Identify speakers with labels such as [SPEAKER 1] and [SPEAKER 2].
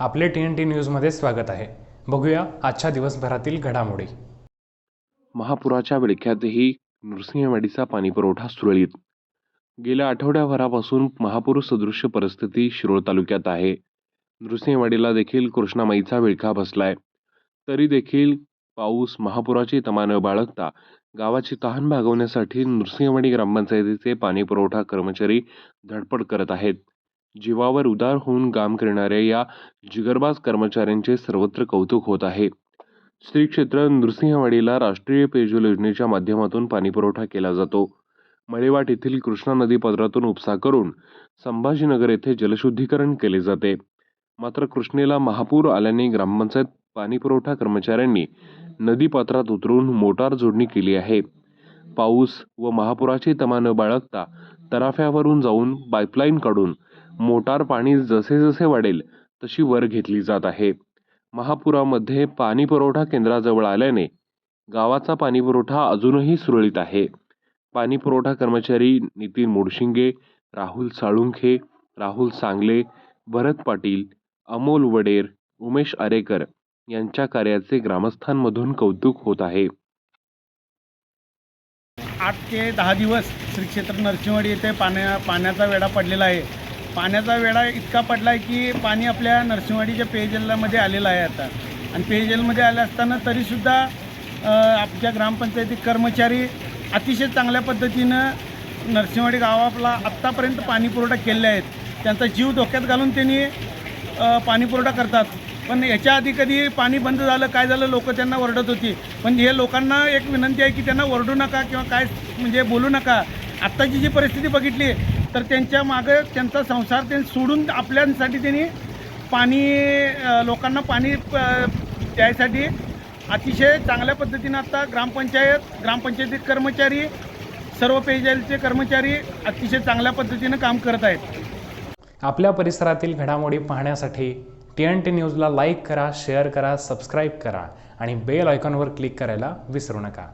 [SPEAKER 1] आपले T N T न्यूजमध्ये स्वागत आहे. बघूया आजच्या दिवसभरातील घडामोडी.
[SPEAKER 2] महापुराच्या विळख्यातही नृसिंहवाडीचा पाणीपुरवठा सुरळीत. गेल्या आठवड्याभरापासून महापूर सदृश्य परिस्थिती शिरोळ तालुक्यात आहे. नृसिंहवाडीला देखील कृष्णामाईचा विळखा बसलाय. तरी देखील पाऊस महापुराची तमानं बाळगता गावाची तहान भागवण्यासाठी नृसिंहवाडी ग्रामपंचायतीचे पाणीपुरवठा कर्मचारी धडपड करत आहेत. जीवावर उदार होऊन काम करणाऱ्या या जिगरबाज कर्मचाऱ्यांचे सर्वत्र कौतुक होत आहे. श्री क्षेत्र नृसिंहवाडीला राष्ट्रीय पेयजल योजनेच्या माध्यमातून पाणीपुरवठा केला जातो. मळेवाट येथील कृष्णा नदी पात्रातून उपसा करून संभाजीनगर येथे जलशुद्धीकरण केले जाते. मात्र कृष्णेला महापूर आल्याने ग्रामपंचायत पाणीपुरवठा कर्मचाऱ्यांनी नदीपात्रात उतरून मोटार जोडणी केली आहे. पाऊस व महापुराची तमा न बाळगता तराफ्यावरून जाऊन पाईपलाईन काढून मोटार पाणी जसे जसे वाढेल तशी वर घेतली जात आहे. महापुरामध्ये पाणी पुरवठा केंद्राजवळ आल्याने गावाचा पाणी पुरवठा अजूनही सुरळीत आहे. पाणी पुरवठा कर्मचारी नितीन मुडशिंगे राहुल साळुंखे राहुल सांगले भरत पाटील अमोल वडेर उमेश आरेकर यांच्या कार्याचे ग्रामस्थांमधून कौतुक होत आहे.
[SPEAKER 3] आठ ते दहा दिवस श्री क्षेत्र नरसिंहवाडी येथे पाण्या पाण्याचा वेढा पडलेला आहे. पाण्याचा वेढा इतका पडला आहे की पाणी आपल्या नरसिंहवाडीच्या पेयजलामध्ये आलेलं आहे आता. आणि पेयजलमध्ये आलं असताना तरीसुद्धा आमच्या ग्रामपंचायती कर्मचारी अतिशय चांगल्या पद्धतीनं नरसिंहवाडी गावाला आत्तापर्यंत पाणीपुरवठा केले आहेत त्यांचा जीव धोक्यात घालून त्यांनी पाणीपुरवठा करतात. पण याच्या आधी कधी पाणी बंद झालं काय झालं लोक त्यांना ओरडत होती. पण हे लोकांना एक विनंती आहे की त्यांना ओरडू नका किंवा काय म्हणजे बोलू नका. आत्ताची जी परिस्थिती बघितली तर त्यांच्या मागं त्यांचा संसार ते सोडून आपल्यासाठी त्यांनी पाणी लोकांना पाणी द्यायसाठी अतिशय चांगल्या पद्धतीनं आता ग्रामपंचायत ग्रामपंचायतीत कर्मचारी सर्व पेयजलचे कर्मचारी अतिशय चांगल्या पद्धतीनं काम करत आहेत.
[SPEAKER 1] आपल्या परिसरातील घडामोडी पाहण्यासाठी टी एन टी न्यूजला लाईक करा शेअर करा सबस्क्राईब करा आणि बेल आयकॉनवर क्लिक करायला विसरू नका.